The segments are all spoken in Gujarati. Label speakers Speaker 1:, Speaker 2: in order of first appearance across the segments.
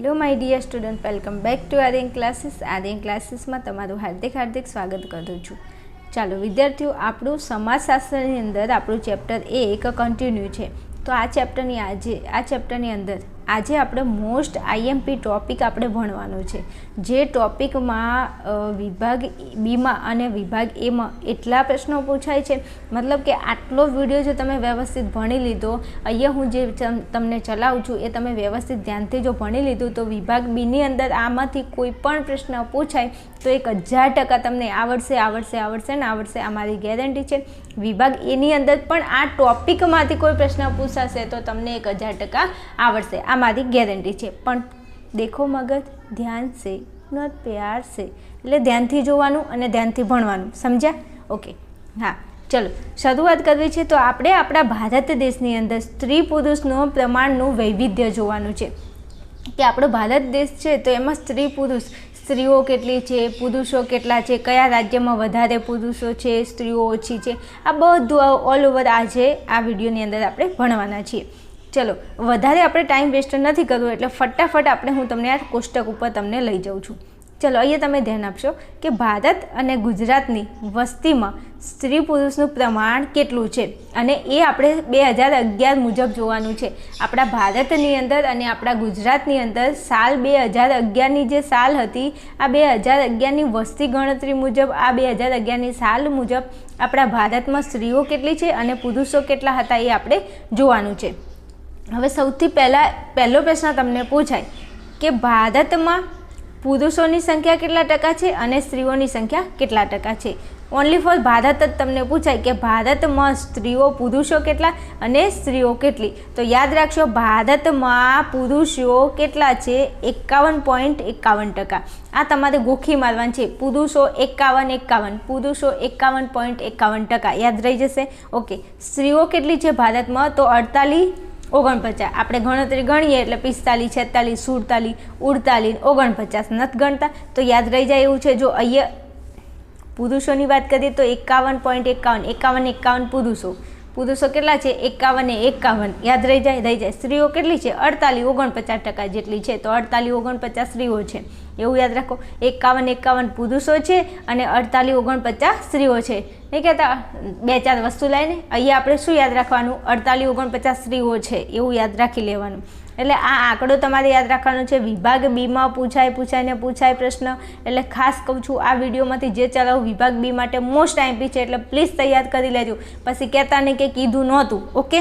Speaker 1: Hello my dear student welcome back to Aryan classes Aryan ક્લાસીસમાં તમારું હાર્દિક હાર્દિક સ્વાગત કરું છું. ચાલો, વિદ્યાર્થીઓ, આપણું સમાજશાસ્ત્રની અંદર આપણું ચેપ્ટર એક કન્ટિન્યુ છે. તો આ ચેપ્ટરની આજે આ ચેપ્ટરની અંદર આજે આપણે મોસ્ટ આઈએમપી ટોપિક આપણે ભણવાનો છે. જે ટોપિકમાં વિભાગ બીમાં અને વિભાગ એમાં એટલા પ્રશ્નો પૂછાય છે. મતલબ કે આટલો વીડિયો જો તમે વ્યવસ્થિત ભણી લીધો, અહીંયા હું જે તમને ચલાવું છું એ તમે વ્યવસ્થિત ધ્યાનથી જો ભણી લીધું, તો વિભાગ બીની અંદર આમાંથી કોઈ પણ પ્રશ્ન પૂછાય, તો એક હજાર ટકા તમને આવડશે આવડશે આવડશે ને આવડશે આ ગેરંટી છે. વિભાગ એની અંદર પણ આ ટોપિકમાંથી કોઈ પ્રશ્ન પૂછાશે, તો તમને એક હજાર ટકા આવડશે આ મારી ગેરંટી છે. પણ દેખો મગજ, ધ્યાન છે નોટ પ્યાર છે એટલે ધ્યાનથી જોવાનું અને ધ્યાનથી ભણવાનું. સમજ્યા? ઓકે. હા, ચલો. શરૂઆત કરવી છે તો આપણે આપણા ભારત દેશની અંદર સ્ત્રી પુરુષનું પ્રમાણનું વૈવિધ્ય જોવાનું છે. કે આપણો ભારત દેશ છે તો એમાં સ્ત્રી પુરુષ, સ્ત્રીઓ કેટલી છે, પુરુષો કેટલા છે, કયા રાજ્યમાં વધારે પુરુષો છે, સ્ત્રીઓ ઓછી છે. આ બધું ઓલ ઓવર આજે આ વિડીયોની અંદર આપણે ભણવાના છીએ. ચલો, વધારે આપણે ટાઈમ વેસ્ટ નથી કરવું એટલે ફટાફટ આપણે હું તમને આ કોષ્ટક ઉપર તમને લઈ જાઉં છું. ચલો, અહીંયા તમે ધ્યાન આપશો કે ભારત અને ગુજરાતની વસ્તીમાં સ્ત્રી પુરુષનું પ્રમાણ કેટલું છે? અને એ આપણે બે હજાર અગિયાર મુજબ જોવાનું છે. આપણા ભારતની અંદર અને આપણા ગુજરાતની અંદર સાલ બે હજાર અગિયારની જે સાલ હતી, આ બે હજાર અગિયારની વસ્તી ગણતરી મુજબ, આ બે હજાર અગિયારની સાલ મુજબ આપણા ભારતમાં સ્ત્રીઓ કેટલી છે અને પુરુષો કેટલા હતા એ આપણે જોવાનું છે. હવે સૌથી પહેલાં, પહેલો પ્રશ્ન તમને પૂછાય કે ભારતમાં પુરુષોની સંખ્યા કેટલા ટકા છે અને સ્ત્રીઓની સંખ્યા કેટલા ટકા છે? ઓનલી ફોર ભારત જ તમને પૂછાય કે ભારતમાં સ્ત્રીઓ, પુરુષો કેટલા અને સ્ત્રીઓ કેટલી? તો યાદ રાખશો ભારતમાં પુરુષો કેટલા છે? એકાવન પોઈન્ટ એકાવન ટકા. આ તમારે ગોખી મારવાનું છે. પુરુષો એકાવન એકાવન, પુરુષો એકાવન પોઈન્ટ એકાવન ટકા. યાદ રહી જશે? ઓકે સ્ત્રીઓ કેટલી છે ભારતમાં? તો અડતાલીસ ઓગણપચાસ. આપણે ગણતરી ગણીએ એટલે પિસ્તાલીસ, છેતાલીસ, સુડતાલીસ, ઉડતાલીસ, ઓગણપચાસ. નથી ગણતા તો યાદ રહી જાય એવું છે. જો અહીંયા પુરુષોની વાત કરીએ તો એકાવન પોઈન્ટ એકાવન એકાવન એકાવન પુરુષો. પુરુષો કેટલા છે? એકાવન એકાવન. યાદ રહી જાય રહી જાય. સ્ત્રીઓ કેટલી છે? અડતાલીસ, ઓગણપચાસ ટકા જેટલી છે. તો અડતાલીસ, ઓગણપચાસ સ્ત્રીઓ છે. એવું યાદ રાખો. એકાવન એકાવન પુરુષો છે અને અડતાલીસ, ઓગણપચાસ સ્ત્રીઓ છે. નહીં કહેતા? બે, ચાર વસ્તુ લઈને. અહીંયા આપણે શું યાદ રાખવાનું? અડતાલીસ, ઓગણપચાસ સ્ત્રીઓ છે. એવું યાદ રાખી લેવાનું. એટલે આ આંકડો તમારે યાદ રાખવાનો છે. વિભાગ બીમાં પૂછાય પૂછાય ને પૂછાય પ્રશ્ન. એટલે ખાસ કહું છું, આ વિડીયોમાંથી જે ચલાવું વિભાગ બી માટે મોસ્ટ આઈપી છે, એટલે પ્લીઝ તૈયાર કરી લેજો. પછી કહેતા નહીં કે કીધું નહોતું ઓકે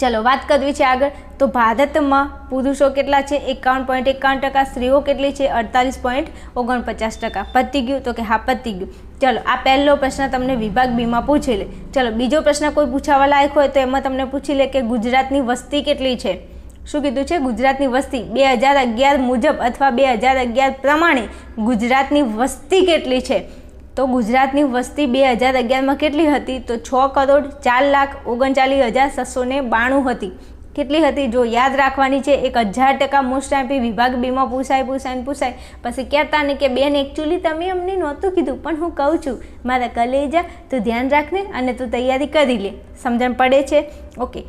Speaker 1: ચલો, વાત કરવી છે આગળ. તો ભારતમાં પુરુષો કેટલા છે? એકાવન પોઈન્ટ એકાવન ટકા, સ્ત્રીઓ કેટલી છે? અડતાલીસ પોઈન્ટ ઓગણપચાસ ટકા. પતી ગયું તો કે હા, પતી ગયું. ચલો, આ પહેલો પ્રશ્ન તમને વિભાગ બીમાં પૂછી લે. ચલો, બીજો પ્રશ્ન કોઈ પૂછાવા લાયક હોય તો એમાં તમને પૂછી લે કે ગુજરાતની વસ્તી કેટલી છે? શું કીધું છે? ગુજરાતની વસ્તી બે હજાર અગિયાર મુજબ અથવા બે હજાર અગિયાર પ્રમાણે ગુજરાતની વસ્તી કેટલી છે? તો ગુજરાતની વસ્તી બે હજાર અગિયારમાં કેટલી હતી? તો છ કરોડ ચાર લાખ ઓગણચાલીસ હજાર છસો ને બાણું હતી. કેટલી હતી? જો યાદ રાખવાની છે, એક હજાર ટકા મોસ્ટ આપી, વિભાગ બીમાં પૂછાય પૂછાય પૂછાય. પછી કહેતા ને કે, બેન એકચ્યુઅલી તમે અમને નહોતું કીધું, પણ હું કહું છું. મારા કલેજા, તું ધ્યાન રાખને અને તું તૈયારી કરી લે. સમજણ પડે છે? ઓકે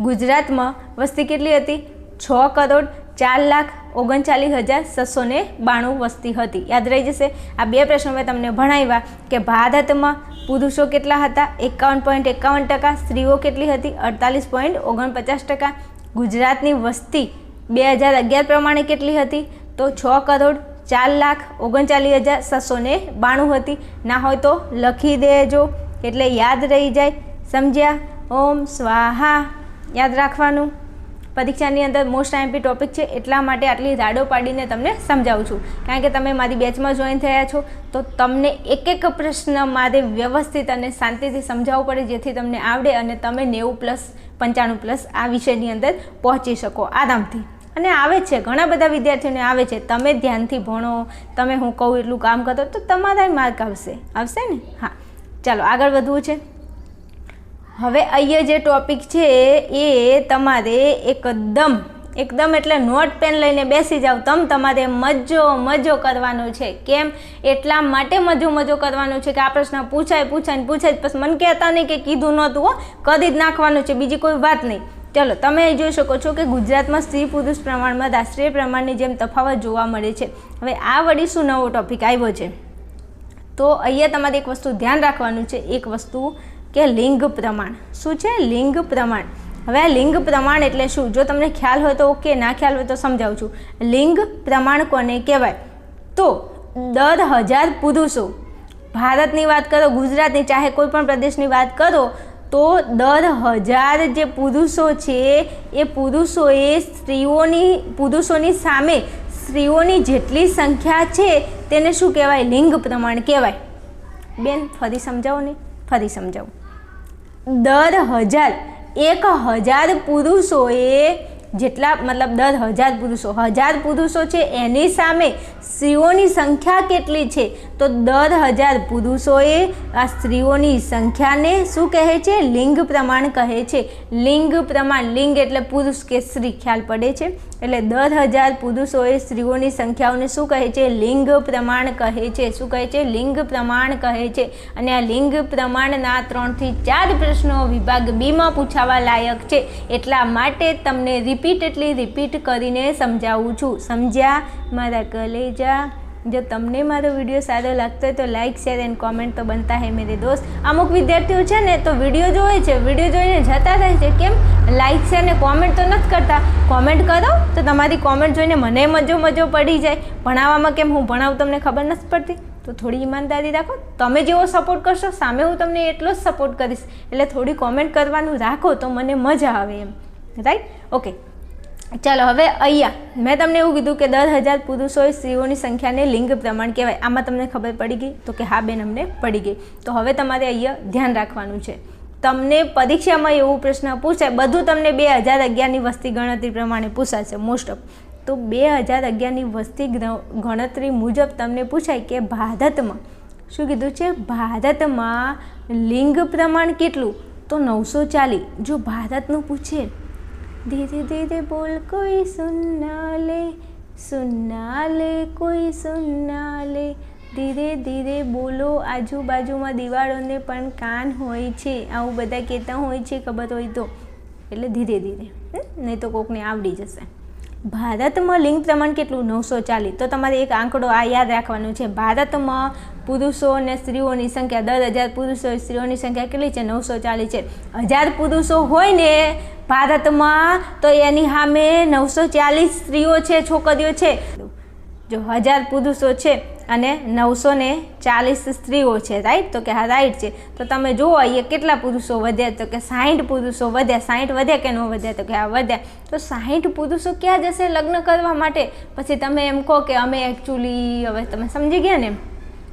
Speaker 1: ગુજરાતમાં વસ્તી કેટલી હતી? છ કરોડ ચાર લાખ ઓગણચાલીસ હજાર છસો ને બાણું વસ્તી હતી. યાદ રહી જશે? આ બે પ્રશ્નો મેં તમને ભણાવ્યા કે ભારતમાં પુરુષો કેટલા હતા? એકાવન પોઈન્ટ એકાવન ટકા, સ્ત્રીઓ કેટલી હતી? અડતાલીસ પોઈન્ટ ઓગણપચાસ ટકા. ગુજરાતની વસ્તી બે હજાર અગિયાર પ્રમાણે કેટલી હતી? તો છ કરોડ ચાર લાખ ઓગણચાલીસ હજાર છસો ને બાણું હતી. ના હોય તો લખી દેજો. એટલે યાદ રહી જાય. સમજ્યા? ઓમ સ્વાહા. યાદ રાખવાનું. પરીક્ષાની અંદર મોસ્ટ આઈમ્પી ટોપિક છે, એટલા માટે આટલી રાડો પાડીને તમને સમજાવું છું. કારણ કે તમે મારી બેચમાં જોઈન થયા છો, તો તમને એક એક પ્રશ્ન મારે વ્યવસ્થિત અને શાંતિથી સમજાવવું પડે, જેથી તમને આવડે અને તમે નેવું પ્લસ પંચાણું પ્લસ આ વિષયની અંદર પહોંચી શકો આરામથી. અને આવે છે, ઘણા બધા વિદ્યાર્થીઓને આવે છે, તમે ધ્યાનથી ભણો, તમે હું કહું એટલું કામ કરો, તો તમારા માર્ક આવશે. આવશે ને? હા. ચાલો, આગળ વધવું છે. હવે અહીંયા જે ટોપિક છે એ તમારે એકદમ એકદમ એટલે નોટ પેન લઈને બેસી જાઓ તમ તમારે મજો મજો કરવાનો છે. કેમ? એટલા માટે મજો મજો કરવાનો છે કે આ પ્રશ્ન પૂછાય પૂછાય પૂછાય પછી મને કહેતા નહીં કે કીધું નહોતું હો. કરી જ નાખવાનું છે. બીજી કોઈ વાત નહીં. ચલો, તમે જોઈ શકો છો કે ગુજરાતમાં સ્ત્રી પુરુષ પ્રમાણમાં રાષ્ટ્રીય પ્રમાણની જેમ તફાવત જોવા મળે છે. હવે આ વળી શું નવો ટોપિક આવ્યો છે? તો અહીંયા તમારે એક વસ્તુ ધ્યાન રાખવાનું છે. એક વસ્તુ કે લિંગ પ્રમાણ. શું છે? લિંગ પ્રમાણ. હવે લિંગ પ્રમાણ એટલે શું? જો તમને ખ્યાલ હોય તો ઓકે ના ખ્યાલ હોય તો સમજાવું છું. લિંગ પ્રમાણ કોને કહેવાય? તો દર હજાર પુરુષો. ભારતની વાત કરો, ગુજરાતની, ચાહે કોઈ પણ પ્રદેશની વાત કરો, તો દર હજાર જે પુરુષો છે, એ પુરુષોએ સ્ત્રીઓની, પુરુષોની સામે સ્ત્રીઓની જેટલી સંખ્યા છે, તેને શું કહેવાય? લિંગ પ્રમાણ કહેવાય. બેન, ફરી સમજાવો ને. ફરી સમજાવો. દર હજાર, એક હજાર પુરુષોએ જેટલા, મતલબ દર હજાર પુરુષો હજાર પુરુષો છે, એની સામે સ્ત્રીઓની સંખ્યા કેટલી છે? તો દર હજાર પુરુષોએ આ સ્ત્રીઓની સંખ્યાને શું કહે છે? લિંગ પ્રમાણ કહે છે. લિંગ પ્રમાણ, લિંગ એટલે પુરુષ કે સ્ત્રી, ખ્યાલ પડે છે. એટલે દર હજાર પુરુષોએ સ્ત્રીઓની સંખ્યાઓને શું કહે છે? લિંગ પ્રમાણ કહે છે. શું કહે છે? લિંગ પ્રમાણ કહે છે. અને આ લિંગ પ્રમાણના ત્રણથી ચાર પ્રશ્નો વિભાગ બીમાં પૂછાવા લાયક છે. એટલા માટે તમને રિપીટેડલી રિપીટ કરીને સમજાવું છું. સમજ્યા? મારા કલેજા જો તમને મારો વીડિયો સારો લાગતો હોય તો લાઇક શેર એન્ડ કોમેન્ટ તો બનતા હે મેરે દોસ્ત. અમુક વિદ્યાર્થીઓ છે ને તો વીડિયો જોવે છે, વીડિયો જોઈને જતા રહે છે. કેમ? લાઇક શેર ને કોમેન્ટ તો નથી કરતા. કોમેન્ટ કરો તો તમારી કોમેન્ટ જોઈને મને મજો મજો પડી જાય. ભણાવવામાં કેમ હું ભણાવું તમને ખબર નથી પડતી? તો થોડી ઈમાનદારી રાખો. તમે જેવો સપોર્ટ કરશો, સામે હું તમને એટલો જ સપોર્ટ કરીશ. એટલે થોડી કોમેન્ટ કરવાનું રાખો તો મને મજા આવે એમ. રાઈટ ઓકે ચાલો, હવે અહીંયા. મેં તમને એવું કીધું કે દર હજાર પુરુષોએ સ્ત્રીઓની સંખ્યાને લિંગ પ્રમાણ કહેવાય. આમાં તમને ખબર પડી ગઈ? તો કે હા, બેન, અમને પડી ગઈ. તો હવે તમારે અહીંયા ધ્યાન રાખવાનું છે. તમને પરીક્ષામાં એવું પ્રશ્ન પૂછાય, બધું તમને બે હજાર અગિયારની વસ્તી ગણતરી પ્રમાણે પૂછાશે મોસ્ટ ઓફ તો બે હજાર અગિયારની વસ્તી ગણતરી મુજબ તમને પૂછાય કે ભારતમાં, શું કીધું છે? ભારતમાં લિંગ પ્રમાણ કેટલું? તો નવસો ચાલીસ. જો ભારતનું પૂછે ધીરે ધીરે બોલ, કોઈ सुनना લે સુનના લે કોઈ સુનના લે ધીરે ધીરે બોલો, આજુબાજુમાં દિવાળોને પણ કાન હોય છે. આવું બધા કહેતા હોય છે, ખબર હોય તો. એટલે ધીરે ધીરે નહીં તો કોકને આવડી જશે. ભારતમાં લિંગ પ્રમાણ કેટલું? નવસો ચાલીસ. તો તમારે એક આંકડો આ યાદ રાખવાનો છે. ભારતમાં પુરુષો અને સ્ત્રીઓની સંખ્યા, દર હજાર પુરુષો સ્ત્રીઓની સંખ્યા કેટલી છે? નવસો ચાલીસ છે. હજાર પુરુષો હોય ને ભારતમાં, તો એની સામે નવસો ચાલીસ સ્ત્રીઓ છે, છોકરીઓ છે. જો હજાર પુરુષો છે અને નવસો ને ચાલીસ સ્ત્રીઓ છે રાઈટ તો કે હા રાઈટ છે. તો તમે જુઓ, અહીંયા કેટલા પુરુષો વધ્યા? તો કે સાહીઠ પુરુષો વધ્યા. સાહીઠ વધ્યા કે ન વધ્યા? તો કે હા, વધ્યા. તો સાહીઠ પુરુષો ક્યાં જશે લગ્ન કરવા માટે? પછી તમે એમ કહો કે અમે એકચ્યુઅલી હવે તમે સમજી ગયા ને એમ?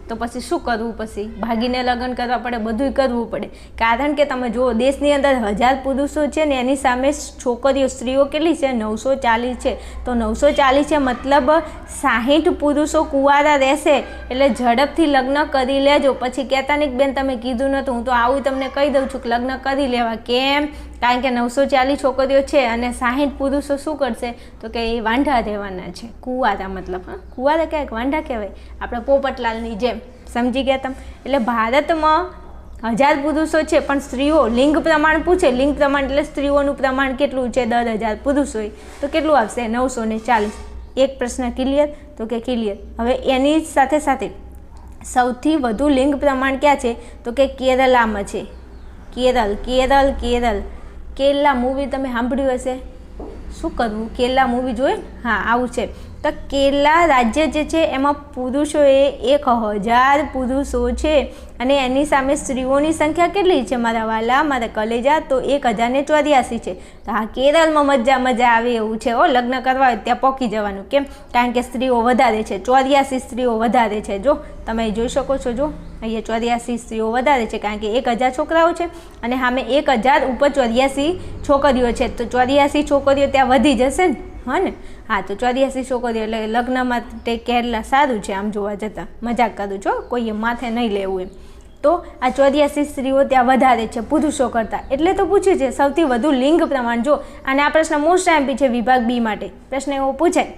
Speaker 1: તો પછી શું કરવું પછી? ભાગીને લગ્ન કરવા પડે બધું કરવું પડે. કારણ કે તમે જુઓ, દેશની અંદર હજાર પુરુષો છે ને, એની સામે છોકરીઓ, સ્ત્રીઓ કેટલી છે? નવસો ચાલીસ છે. તો નવસો ચાલીસ છે મતલબ સાહીઠ પુરુષો કુંવારા રહેશે, એટલે ઝડપથી લગ્ન કરી લેજો. પછી કહેતા બેન, તમે કીધું નહોતું હું તો આવું તમને કહી દઉં છું કે લગ્ન કરી લેવા. કેમ? કારણ કે નવસો ચાલીસ છોકરીઓ છે અને સાહીઠ પુરુષો શું કરશે? તો કે એ વાંઢા રહેવાના છે. કુવારા મતલબ, હા? કુવારા ક્યાંક વાંઢા કહેવાય? આપણે પોપટલાલની જેમ. સમજી ગયા તમે? એટલે ભારતમાં હજાર પુરુષો છે, પણ સ્ત્રીઓ લિંગ પ્રમાણ પૂછે. લિંગ પ્રમાણ એટલે સ્ત્રીઓનું પ્રમાણ કેટલું છે? દર હજાર પુરુષ હોય તો કેટલું આવશે? નવસો ને ચાલીસ. એક પ્રશ્ન ક્લિયર તો કે ક્લિયર હવે એની સાથે સાથે સૌથી વધુ લિંગ પ્રમાણ ક્યાં છે? તો કે કેરલામાં છે. કેરળ કેરળ કેરળ. કેરલા મૂવી તમે સાંભળ્યું હશે? શું કરવું? કેરલા મૂવી જોયું હા આવું છે. તો કેરલા રાજ્ય જે છે, એમાં પુરુષોએ એક હજાર પુરુષો છે. અને એની સામે સ્ત્રીઓની સંખ્યા કેટલી છે? મારા વાલા, મારા કલેજા, તો એક હજારને ચોર્યાસી છે. તો હા કેરળમાં મજા મજા આવે એવું છે ઓ લગ્ન કરવા હોય ત્યાં પોકી જવાનું. કેમ? કારણ કે સ્ત્રીઓ વધારે છે. ચોર્યાસી સ્ત્રીઓ વધારે છે. જો, તમે જોઈ શકો છો, જો. અહીંયા ચોર્યાસી સ્ત્રીઓ વધારે છે, કારણ કે એક હજાર છોકરાઓ છે અને સામે એક હજાર ઉપર ચોર્યાસી છોકરીઓ છે. તો ચોર્યાસી છોકરીઓ ત્યાં વધી જશે ને? હા ને? હા, તો ચોર્યાસી છોકરીઓ એટલે લગ્નમાં તે કેરલા સારું છે આમ જોવા જતાં. મજાક કરું છો કોઈએ માથે નહીં લેવું એમ. તો આ ચોર્યાસી સ્ત્રીઓ ત્યાં વધારે છે, પુરુષો કરતાં. એટલે તો પૂછે છે, સૌથી વધુ લિંગ પ્રમાણ જો, અને આ પ્રશ્ન મોસ્ટ એમપી છે વિભાગ બી માટે. પ્રશ્ન એવો પૂછાય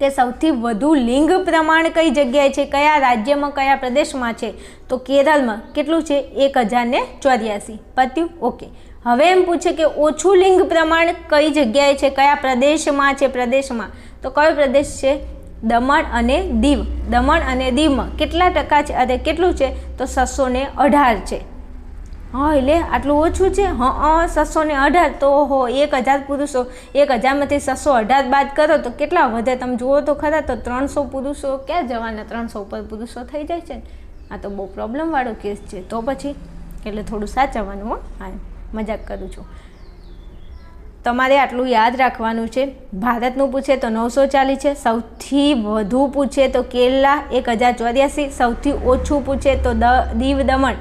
Speaker 1: કે સૌથી વધુ લિંગ પ્રમાણ કઈ જગ્યાએ છે, કયા રાજ્યમાં, કયા પ્રદેશમાં છે? તો કેરળમાં કેટલું છે? એક હજાર ને ચોર્યાસી. પત્યું? ઓકે. હવે એમ પૂછે કે ઓછું લિંગ પ્રમાણ કઈ જગ્યાએ છે? કયા પ્રદેશમાં છે પ્રદેશમાં? તો કયો પ્રદેશ છે? દમણ અને દીવ. દમણ અને દીવમાં કેટલા ટકા છે? અને કેટલું છે? તો છસો ને અઢાર છે. હા, એટલે આટલું ઓછું છે? હા છસો ને અઢાર. તો હો એક હજાર પુરુષો, એક હજારમાંથી છસો અઢાર બાદ કરો તો કેટલા વધે? તમે જુઓ તો ખરા તો ત્રણસો પુરુષો ક્યાં જવાના? ત્રણસો ઉપર પુરુષો થઈ જાય છે આ તો બહુ પ્રોબ્લેમવાળો કેસ છે. તો પછી? એટલે થોડું સાચવવાનું હો. મજાક કરું છું. તમારે આટલું યાદ રાખવાનું છે. ભારતનું પૂછે તો નવસો ચાલીસ છે. સૌથી વધુ પૂછે તો કેરલા એક હજાર ચોર્યાસી. સૌથી ઓછું પૂછે તો દ, દીવ દમણ.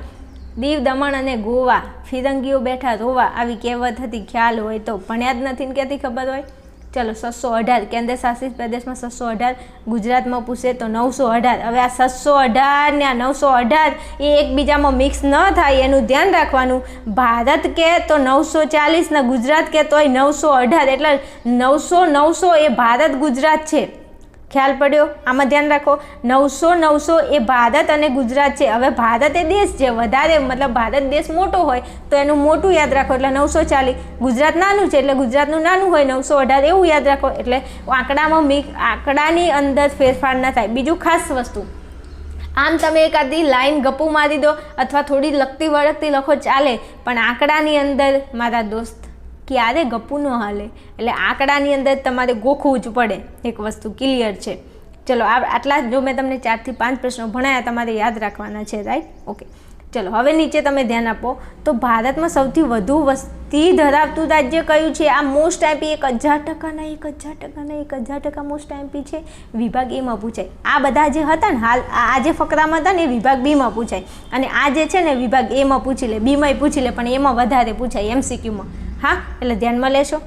Speaker 1: દીવ દમણ અને ગોવા. ફિરંગીઓ બેઠા રોવા. આવી કહેવત હતી. ખ્યાલ હોય તો. ભણ્યા જ નથી ને ક્યાંથી ખબર હોય? ચલો છસો અઢાર, કેન્દ્ર શાસિત પ્રદેશમાં છસો અઢાર, ગુજરાતમાં પૂછે તો નવસો અઢાર. હવે આ છસો અઢાર ને આ નવસો અઢાર એ એકબીજામાં મિક્સ ન થાય એનું ધ્યાન રાખવાનું. ભારત કે તો નવસો ચાલીસ ને ગુજરાત કે તોય નવસો અઢાર. એટલે નવસો નવસો એ ભારત ગુજરાત છે. ખ્યાલ પડ્યો? આમાં ધ્યાન રાખો, નવસો નવસો એ ભારત અને ગુજરાત છે. હવે ભારત એ દેશ છે. વધારે મતલબ ભારત દેશ મોટો હોય તો એનું મોટું યાદ રાખો એટલે નવસો ચાલીસ. ગુજરાત નાનું છે એટલે ગુજરાતનું નાનું હોય, નવસો અઢાર એવું યાદ રાખો. એટલે આંકડામાં મિક આંકડાની અંદર ફેરફાર ન થાય. બીજું ખાસ વસ્તુ. આમ તમે એકાદી લાઈન ગપુ મારી દો અથવા થોડી લખતી વળગતી લખો, ચાલે. પણ આંકડાની અંદર મારા દોસ્ત ક્યારે ગપ્પું ન હાલે. એટલે આંકડાની અંદર તમારે ગોખવું જ પડે. એક વસ્તુ ક્લિયર છે. ચલો આટલા જો મેં તમને ચારથી પાંચ પ્રશ્નો ભણાયા, તમારે યાદ રાખવાના છે રાઈટ ઓકે ચલો, હવે નીચે તમે ધ્યાન આપો. તો ભારતમાં સૌથી વધુ વસ્તી ધરાવતું રાજ્ય કયું છે? આ મોસ્ટ આઈપી એક હજાર ટકાના એક હજાર ટકાના એક હજાર ટકા મોસ્ટ આઈપી છે. વિભાગ એમાં પૂછાય. આ બધા જે હતા ને, હાલ આ જે ફકરામાં હતા ને, એ વિભાગ બીમાં પૂછાય. અને આ જે છે ને, વિભાગ એમાં પૂછી લે બીમાંય પૂછી લે, પણ એમાં વધારે પૂછાય એમસીક્યુમાં હા, એટલે ધ્યાનમાં લેશો.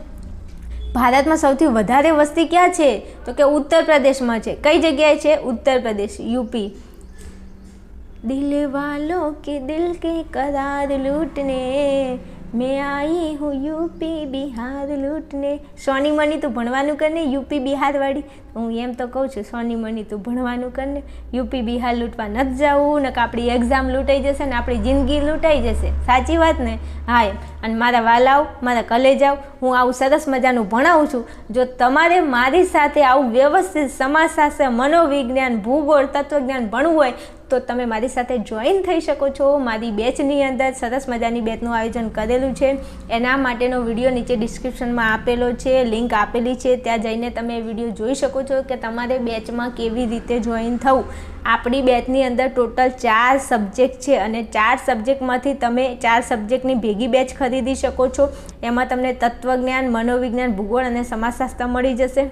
Speaker 1: ભારતમાં સૌથી વધારે વસ્તી ક્યાં છે? તો કે ઉત્તર પ્રદેશમાં છે. કઈ જગ્યાએ છે? ઉત્તર પ્રદેશ યુપી. દિલ વાલો કે દિલ કે કરાર લૂટને મેં આઈ હું યુપી, બિહાર લૂંટને. સોની મની તું ભણવાનું કરને યુપી બિહારવાળી હું એમ તો કહું છું, સોની મની તું ભણવાનું કરને યુપી, બિહાર લૂંટવા નથી જવું ને કે આપણી એક્ઝામ લૂંટાઈ જશે ને આપણી જિંદગી લૂંટાઈ જશે. સાચી વાત ને? હા એમ. અને મારા વાલાઓ મારા કલેજાઓ હું આવું સરસ મજાનું ભણાવું છું. જો તમારે મારી સાથે આવું વ્યવસ્થિત સમાજશાસ્ત્ર મનોવિજ્ઞાન, ભૂગોળ, તત્વજ્ઞાન ભણવું હોય તો તમે મારી સાથે જોઈન થઈ શકો છો. મારી બેચની અંદર સરસ મજાની બેચનું આયોજન કરેલું છે. એના માટેનો વીડિયો નીચે ડિસ્ક્રિપ્શનમાં આપેલો છે. લિંક આપેલી છે. ત્યાં જઈને તમે વીડિયો જોઈ શકો છો કે તમારે બેચમાં કેવી રીતે જોઈન થવું. આપણી બેચની અંદર ટોટલ ચાર સબ્જેક્ટ છે અને ચાર સબ્જેક્ટમાંથી તમે ચાર સબ્જેક્ટની ભેગી બેચ ખરીદી શકો છો. એમાં તમને તત્વજ્ઞાન, મનોવિજ્ઞાન, ભૂગોળ અને સમાજશાસ્ત્ર મળી જશે.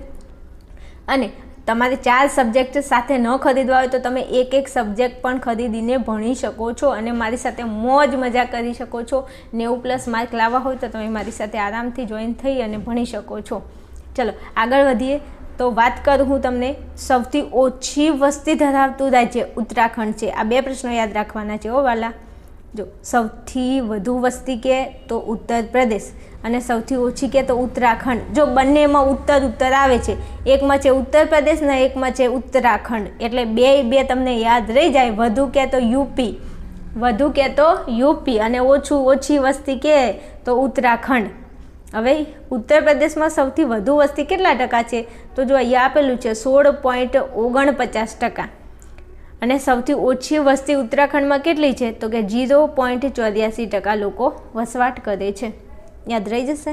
Speaker 1: અને તમારે ચાર સબ્જેક્ટ સાથે ન ખરીદવા હોય તો તમે એક એક સબ્જેક્ટ પણ ખરીદીને ભણી શકો છો અને મારી સાથે મોજ મજા કરી શકો છો. નેવું પ્લસ માર્ક લાવવા હોય તો તમે મારી સાથે આરામથી જોઈન થઈ અને ભણી શકો છો. ચલો, આગળ વધીએ. તો વાત કરું હું તમને સૌથી ઓછી વસ્તી ધરાવતું રાજ્ય ઉત્તરાખંડ છે. આ બે પ્રશ્નો યાદ રાખવાના છે ઓ વાલા. જો સૌથી વધુ વસ્તી કે તો ઉત્તર પ્રદેશ અને સૌથી ઓછી કે તો ઉત્તરાખંડ. જો બંનેમાં ઉત્તર ઉત્તર આવે છે, એકમાં છે ઉત્તર પ્રદેશ ને એકમાં છે ઉત્તરાખંડ. એટલે બે બે તમને યાદ રહી જાય, વધુ કે તો યુપી. વધુ કે તો યુપી અને ઓછું ઓછી વસ્તી કે તો ઉત્તરાખંડ. હવે ઉત્તર પ્રદેશમાં સૌથી વધુ વસ્તી કેટલા ટકા છે? તો જો અહીંયા આપેલું છે સોળ પોઈન્ટ ઓગણપચાસ ટકા. અને સૌથી ઓછી વસ્તી ઉત્તરાખંડમાં કેટલી છે? તો કે જીરો પોઈન્ટ ચોર્યાસી ટકા લોકો વસવાટ કરે છે. યાદ રહી જશે?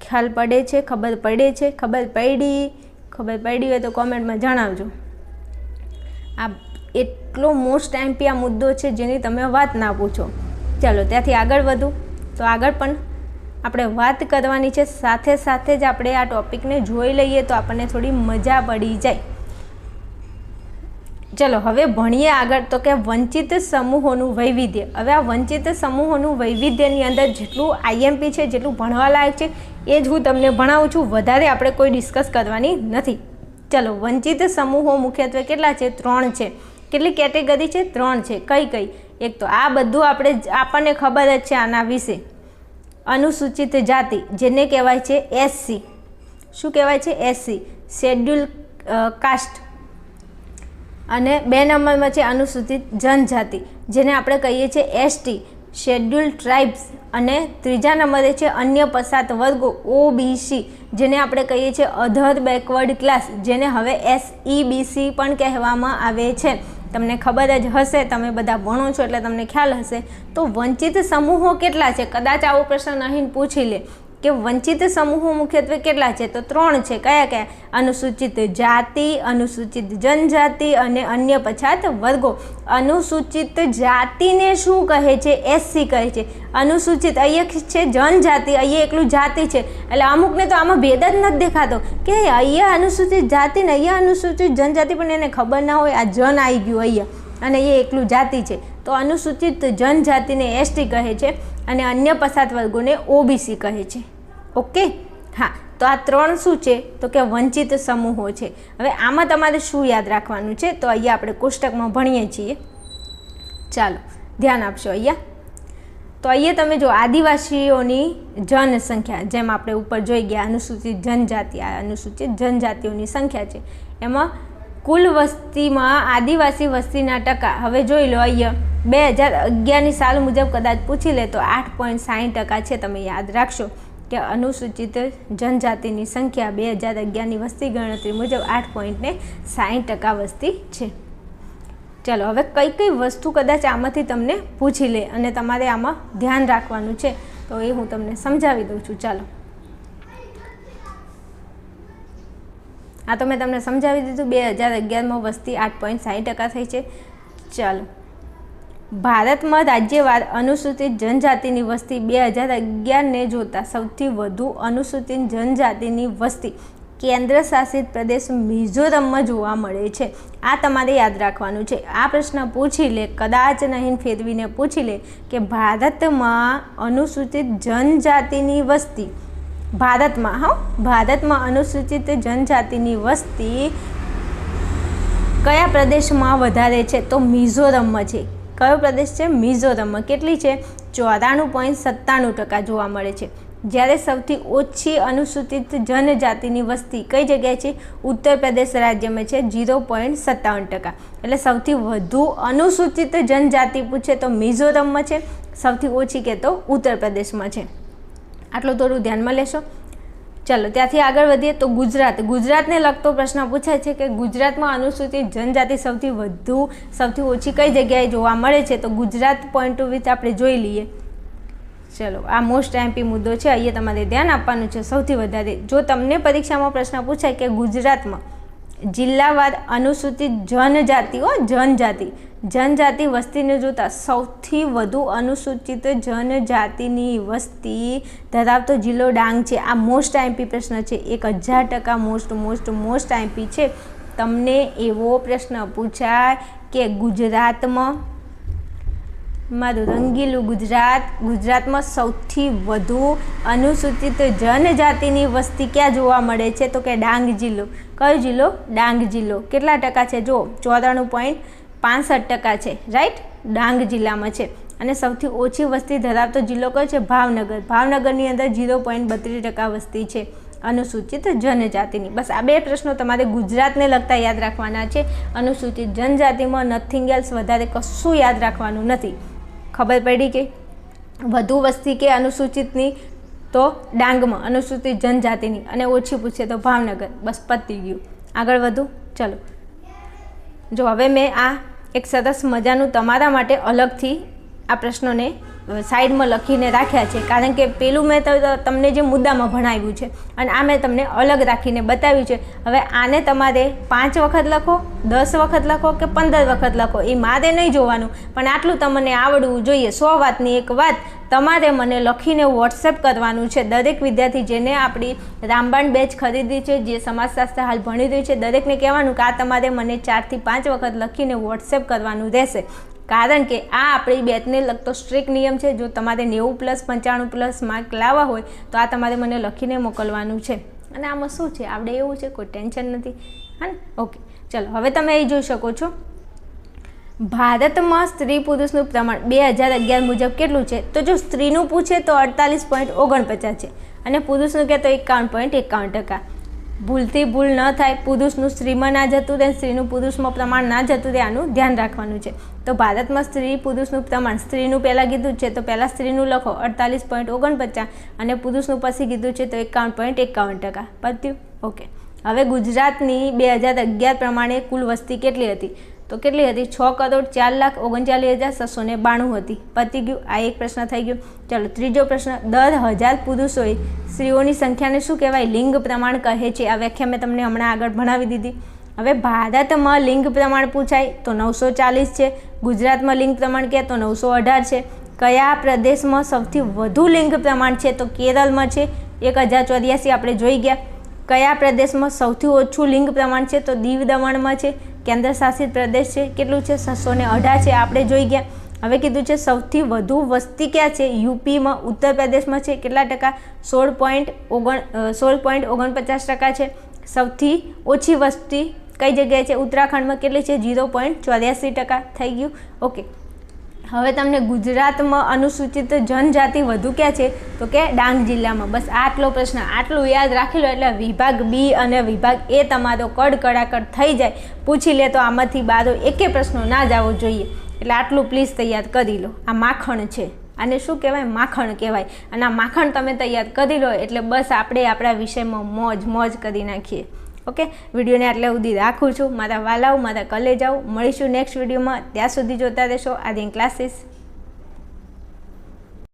Speaker 1: ખ્યાલ પડે છે? ખબર પડે છે? ખબર પડી? ખબર પડી હોય તો કોમેન્ટમાં જણાવજો. આ એટલો મોસ્ટ એમપી આ મુદ્દો છે જેની તમે વાત ના પૂછો. ચાલો, ત્યાંથી આગળ વધું. તો આગળ પણ આપણે વાત કરવાની છે. સાથે સાથે જ આપણે આ ટોપિકને જોઈ લઈએ તો આપણને થોડી મજા પડી જાય. ચલો, હવે ભણીએ આગળ તો કે વંચિત સમૂહોનું વૈવિધ્ય. હવે આ વંચિત સમૂહોનું વૈવિધ્યની અંદર જેટલું આઈએમપી છે, જેટલું ભણવા લાયક છે, એ જ હું તમને ભણાવું છું. વધારે આપણે કોઈ ડિસ્કસ કરવાની નથી. ચલો, વંચિત સમૂહો મુખ્યત્વે કેટલા છે? ત્રણ છે. કેટલી કેટેગરી છે? ત્રણ છે. કઈ કઈ? એક તો આ બધું આપણે આપણને ખબર જ છે આના વિશે. અનુસૂચિત જાતિ, જેને કહેવાય છે એસસી. શું કહેવાય છે? એસસી. Schedule caste. અને બે નંબરમાં છે અનુસૂચિત જનજાતિ, જેને આપણે કહીએ છીએ એસટી શેડ્યુલ ટ્રાઇબ્સ અને ત્રીજા નંબરે છે અન્ય પસાત વર્ગો ઓબીસી જેને આપણે કહીએ છીએ અધર બેકવર્ડ ક્લાસ જેને હવે એસઈબીસી પણ કહેવામાં આવે છે. તમને ખબર જ હશે, તમે બધા ભણો છો એટલે તમને ખ્યાલ હશે. તો વંચિત સમૂહો કેટલા છે? કદાચ આવો પ્રશ્ન અહીં પૂછી લે. કે વંચિત સમૂહો મુખ્યત્વે કેટલા છે? તો ત્રણ છે. કયા કયા? અનુસૂચિત જાતિ, અનુસૂચિત જનજાતિ અને અન્ય પછાત વર્ગો. અનુસૂચિત જાતિને શું કહે છે? એસસી કહે છે. અનુસૂચિત અહીંયા છે, જનજાતિ. અહીંયા એકલું જાતિ છે. એટલે અમુકને તો આમાં ભેદ જ નથી દેખાતો. કે અહીંયા અનુસૂચિત જાતિ ને અહીંયા અનુસૂચિત જનજાતિ, પણ એને ખબર ના હોય આ જન આવી ગયું અહીંયા અને એ એકલું જાતિ છે. તો અનુસૂચિત જનજાતિને એસટી કહે છે. અને અન્ય પછાત વર્ગોને ઓબીસી કહે છે. ઓકે હા, તો આ ત્રણ શું છે? તો કે વંચિત સમૂહો છે. હવે આમાં તમારે શું યાદ રાખવાનું છે? તો અહીંયા આપણે કોષ્ટકમાં ભણીએ છીએ. ચાલો, ધ્યાન આપશો અહીંયા. તો અહીંયા તમે જો આદિવાસીઓની જનસંખ્યા, જેમ આપણે ઉપર જોઈ ગયા, અનુસૂચિત જનજાતિ અનુસૂચિત જનજાતિઓની સંખ્યા છે. એમાં કુલ વસ્તીમાં આદિવાસી વસ્તીના ટકા, હવે જોઈ લો અહીંયા. બે હજાર અગિયારની સાલ મુજબ કદાચ પૂછી લે તો આઠ પોઈન્ટ સાઠ ટકા છે, તમે યાદ રાખશો કે અનુસૂચિત જનજાતિની સંખ્યા બે હજાર અગિયારની વસ્તી ગણતરી મુજબ આઠ પોઈન્ટને સાઠ ટકા વસ્તી છે. ચાલો, હવે કઈ કઈ વસ્તુ કદાચ આમાંથી તમને પૂછી લે અને તમારે આમાં ધ્યાન રાખવાનું છે, તો એ હું તમને સમજાવી દઉં છું. ચાલો. આ તો મેં તમને સમજાવી દીધું, બે હજાર અગિયારમાં વસ્તી આઠ પોઈન્ટ સાઠ ટકા થઈ છે. ચાલો. ભારતમાં રાજ્યવાર અનુસૂચિત જનજાતિની વસ્તી બે હજાર અગિયારને જોતાં સૌથી વધુ અનુસૂચિત જનજાતિની વસ્તી કેન્દ્ર શાસિત પ્રદેશ મિઝોરમમાં જોવા મળે છે. આ તમારે યાદ રાખવાનું છે. આ પ્રશ્ન પૂછી લે, કદાચ નહીં ફેરવીને પૂછી લે કે ભારતમાં અનુસૂચિત જનજાતિની વસ્તી ભારતમાં, હા, ભારતમાં અનુસૂચિત જનજાતિની વસ્તી કયા પ્રદેશમાં વધારે છે? તો મિઝોરમમાં છે. કયો પ્રદેશ છે? મિઝોરમમાં. કેટલી છે? ચોરાણું પોઈન્ટ સત્તાણું ટકા જોવા મળે છે. જ્યારે સૌથી ઓછી અનુસૂચિત જનજાતિની વસ્તી કઈ જગ્યાએ છે? ઉત્તર પ્રદેશ રાજ્યમાં છે જીરો પોઈન્ટ સત્તાવન ટકા. એટલે સૌથી વધુ અનુસૂચિત જનજાતિ પૂછે તો મિઝોરમમાં છે, સૌથી ઓછી કે તો ઉત્તર પ્રદેશમાં છે. આટલું થોડું ધ્યાનમાં લેશો. ચાલો, ત્યાંથી આગળ વધીએ તો ગુજરાત. ગુજરાતને લગતો પ્રશ્ન પૂછાય છે કે ગુજરાતમાં અનુસૂચિત જનજાતિ સૌથી વધુ, સૌથી ઓછી કઈ જગ્યાએ જોવા મળે છે? તો ગુજરાત પોઈન્ટ ઓફ વ્યૂ આપણે જોઈ લઈએ. ચલો, આ મોસ્ટ એમપી મુદ્દો છે. અહીંયા તમારે ધ્યાન આપવાનું છે સૌથી વધારે. જો તમને પરીક્ષામાં પ્રશ્ન પૂછાય કે ગુજરાતમાં જિલ્લાવાર અનુસૂચિત જનજાતિઓ, જનજાતિ. જનજાતિ વસ્તીને જોતાં સૌથી વધુ અનુસૂચિત જનજાતિની વસ્તી ધરાવતો જિલ્લો ડાંગ છે. આ મોસ્ટ આઈમ્પી પ્રશ્ન છે. એક હજાર ટકા મોસ્ટ મોસ્ટ મોસ્ટ આઈમ્પી છે. તમને એવો પ્રશ્ન પૂછાય કે ગુજરાતમાં મારું રંગીલું ગુજરાત, ગુજરાતમાં સૌથી વધુ અનુસૂચિત જનજાતિની વસ્તી ક્યાં જોવા મળે છે? તો કે ડાંગ જિલ્લો. કયો જિલ્લો? ડાંગ જિલ્લો. કેટલા ટકા છે? જો ચોરાણું પોઈન્ટ પાંસઠ ટકા છે. રાઈટ? ડાંગ જિલ્લામાં છે. અને સૌથી ઓછી વસ્તી ધરાવતો જિલ્લો કયો છે? ભાવનગર. ભાવનગરની અંદર ઝીરો પોઈન્ટ બત્રીસ ટકા વસ્તી છે અનુસૂચિત જનજાતિની. બસ આ બે પ્રશ્નો તમારે ગુજરાતને લગતા યાદ રાખવાના છે. અનુસૂચિત જનજાતિમાં નથિંગ એલ્સ વધારે કશું યાદ રાખવાનું નથી. ખબર પડી કે વધુ વસ્તી કે અનુસૂચિતની? તો ડાંગમાં અનુસૂચિત જનજાતિની. અને ઓછી પૂછે તો ભાવનગર. બસ પતી ગયું. આગળ વધુ? ચલો. જો હવે મેં આ એક સરસ મજાનું તમારા માટે અલગથી આ પ્રશ્નોને સાઈડમાં લખીને રાખ્યા છે. કારણ કે પેલું મેં તમને જે મુદ્દામાં ભણાવ્યું છે, અને આ મેં તમને અલગ રાખીને બતાવ્યું છે. હવે આને તમારે પાંચ વખત લખો, દસ વખત લખો કે પંદર વખત લખો, એ મારે નહીં જોવાનું. પણ આટલું તમને આવડવું જોઈએ. સો વાતની એક વાત તમારે મને લખીને વોટ્સએપ કરવાનું છે. દરેક વિદ્યાર્થી જેને આપણી રામબાણ બેચ ખરીદી છે, જે સમાજશાસ્ત્ર હાલ ભણી રહ્યું છે, દરેકને કહેવાનું કે આ તમારે મને ચારથી પાંચ વખત લખીને વોટ્સએપ કરવાનું રહેશે. કારણ કે આ આપણી બેચને લગતો સ્ટ્રિક નિયમ છે, જો તમારે નેવું પ્લસ પંચાણું પ્લસ માર્ક લાવવા હોય, તો આ તમારે મને લખીને મોકલવાનું છે. અને આમાં શું છે? આપણે એવું છે, કોઈ ટેન્શન નથી. હા ઓકે ચલો, હવે તમે એ જોઈ શકો છો. ભારતમાં સ્ત્રી પુરુષનું પ્રમાણ બે હજાર અગિયાર મુજબ કેટલું છે? તો જો સ્ત્રીનું પૂછે તો અડતાલીસ પોઈન્ટ ઓગણપચાસ છે અને પુરુષનું કહે તો એકાવન પોઈન્ટ એકાવન ટકા. ભૂલથી ભૂલ ન થાય, પુરુષનું સ્ત્રીમાં ના જતું રહે, સ્ત્રીનું પુરુષમાં પ્રમાણ ના જતું રહે, આનું ધ્યાન રાખવાનું છે. તો ભારતમાં સ્ત્રી પુરુષનું પ્રમાણ, સ્ત્રીનું પહેલાં કીધું છે તો પહેલાં સ્ત્રીનું લખો અડતાલીસ પોઈન્ટ ઓગણપચાસ અને પુરુષનું પછી કીધું છે તો એકાવન પોઈન્ટ એકાવન ટકા. પત્યું? ઓકે. હવે ગુજરાતની બે હજાર અગિયાર પ્રમાણે કુલ વસ્તી કેટલી હતી? તો કેટલી હતી? છ કરોડ ચાર લાખ ઓગણચાલીસ હજાર છસો ને બાણું હતી. પતી ગયું. આ એક પ્રશ્ન થઈ ગયો. ચાલો, ત્રીજો પ્રશ્ન. દર હજાર પુરુષોએ સ્ત્રીઓની સંખ્યાને શું કહેવાય? લિંગ પ્રમાણ કહે છે. આ વ્યાખ્યા મેં તમને હમણાં આગળ ભણાવી દીધી. હવે ભારતમાં લિંગ પ્રમાણ પૂછાય તો નવસો ચાલીસ છે. ગુજરાતમાં લિંગ પ્રમાણ કહે તો નવસો અઢાર છે. કયા પ્રદેશમાં સૌથી વધુ લિંગ પ્રમાણ છે? તો કેરળમાં છે. એક હજાર ચોર્યાસી આપણે જોઈ ગયા. કયા પ્રદેશમાં સૌથી ઓછું લિંગ પ્રમાણ છે? તો દીવ દમણમાં છે. કેન્દ્ર શાસિત પ્રદેશ છે, કેટલું છે? છસો ને છે, આપણે જોઈ ગયા. હવે કીધું છે સૌથી વધુ વસ્તી ક્યાં છે? યુપીમાં, ઉત્તર પ્રદેશમાં છે, કેટલા ટકા? સોળ પોઈન્ટ ઓગણ સોળ પોઈન્ટ ઓગણપચાસ ટકા છે. સૌથી ઓછી વસ્તી કઈ જગ્યાએ છે? ઉત્તરાખંડમાં કેટલી છે? ઝીરો પોઈન્ટ ચોર્યાસી ટકા થઈ ગયું. ઓકે. હવે તમને ગુજરાતમાં અનુસૂચિત જનજાતિ વધુ ક્યાં છે તો કે ડાંગ જિલ્લામાં. બસ આટલો પ્રશ્ન, આટલું યાદ રાખી લો એટલે વિભાગ બી અને વિભાગ એ તમારો કડ કડાકડ થઈ જાય. પૂછી લે તો આમાંથી બારો એકે પ્રશ્નો ના જવો જોઈએ. એટલે આટલું પ્લીઝ તૈયાર કરી લો. આ માખણ છે. આને શું કહેવાય? માખણ કહેવાય. અને આ માખણ તમે તૈયાર કરી લો એટલે બસ આપણે આપણા વિષયમાં મોજ મોજ કરી નાખીએ. ઓકે? વિડીયોને આટલે સુધી રાખું છું. મારા વાલાઓ, મારા કલેજાઓ મળીશું નેક્સ્ટ વિડીયોમાં. ત્યાં સુધી જોતા રહેશો. આદિન ક્લાસીસ